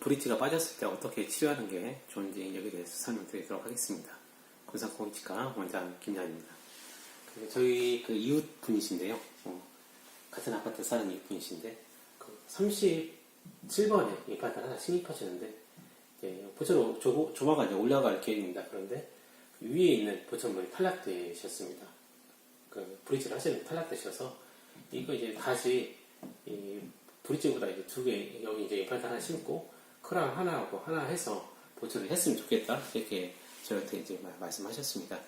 브릿지가 빠졌을 때 어떻게 치료하는 게 좋은지 여기에 대해서 설명드리도록 하겠습니다. 군산공익치과 원장 김양입니다. 그 저희 그 이웃 분이신데요. 어, 같은 아파트 사는 이웃 분이신데 그 37번에 이 아파트 하나 신입하셨는데 이제 보철로 조, 이제 올라갈 계획입니다. 그런데 그 위에 있는 보철물이 탈락되셨습니다. 그 브릿지를 하시는 탈락되셔서 이거 이제 다시 이 브릿지보다 이제 두 개, 여기 이제 임플란트 하나 심고, 크랑 하나하고 하나 해서 보철을 했으면 좋겠다. 이렇게 저한테 이제 말- 말씀하셨습니다.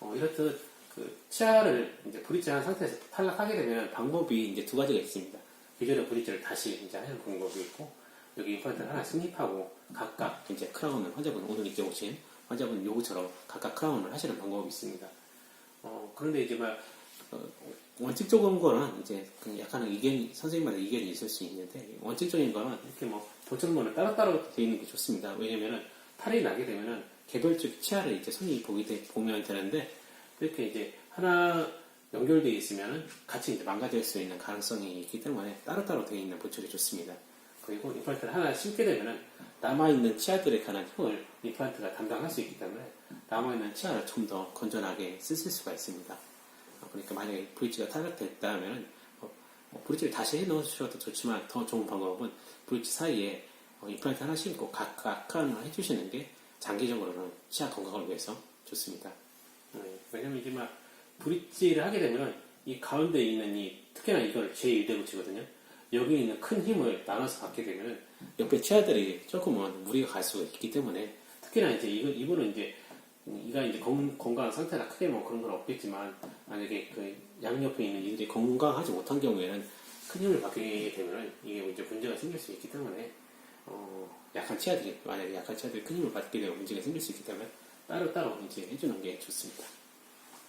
어, 이렇듯 그 치아를 이제 브릿지 한 상태에서 탈락하게 되면 방법이 이제 두 가지가 있습니다. 기존의 브릿지를 다시 이제 하는 방법이 있고, 여기 임플란트를 하나 승립하고, 각각 이제 크라운을 환자분, 오늘 이제 오신 환자분 요구처럼 각각 크라운을 하시는 방법이 있습니다. 어, 그런데 이제 막, 어, 원칙적인 거는 이제 그 약간은 의견이, 선생님마다 의견이 있을 수 있는데, 원칙적인 거는 이렇게 뭐, 보철문을 따로따로 되어 있는 게 좋습니다. 왜냐면은, 탈이 나게 되면은, 개별적 치아를 이제 손이 보게 돼, 보면 되는데, 이렇게 이제 하나 연결되어 있으면은 같이 이제 망가질 수 있는 가능성이 있기 때문에 따로따로 되어 있는 보철이 좋습니다. 그리고 임플란트를 하나 심게 되면은, 남아있는 치아들에 관한 힘을 임플란트가 담당할 수 있기 때문에, 남아있는 치아를 좀 더 건전하게 쓰실 수가 있습니다. 어, 그러니까 만약에 브릿지가 어, 브릿지를 다시 해 넣으셔도 좋지만 더 좋은 방법은 브릿지 사이에 어, 임플란트 하나 심고 각각 하나 해주시는 게 장기적으로는 치아 건강을 위해서 좋습니다. 네, 왜냐면 이제 막 브릿지를 하게 되면 이 가운데 있는 이 특히나 이걸 제1대붙이거든요. 여기 있는 큰 힘을 나눠서 받게 되면 옆에 치아들이 조금은 무리가 갈 수가 있기 때문에 특히나 이제 이거 이거는 이제 이가 이제 건, 건강한 상태라 크게 뭐 그런 건 없겠지만 만약에 그 양옆에 있는 이들이 건강하지 못한 경우에는 큰 힘을 받게 되면 이게 이제 문제가 생길 수 있기 때문에 어, 약한 치아들이 만약에 약한 치아들이 큰 힘을 받게 되면 문제가 생길 수 있기 때문에 따로따로 이제 해주는 게 좋습니다.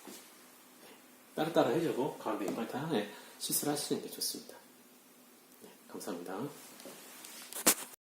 네. 따로따로 해주고 가운데 임플란트 하나에 시술하시는 게 좋습니다. 네, 감사합니다.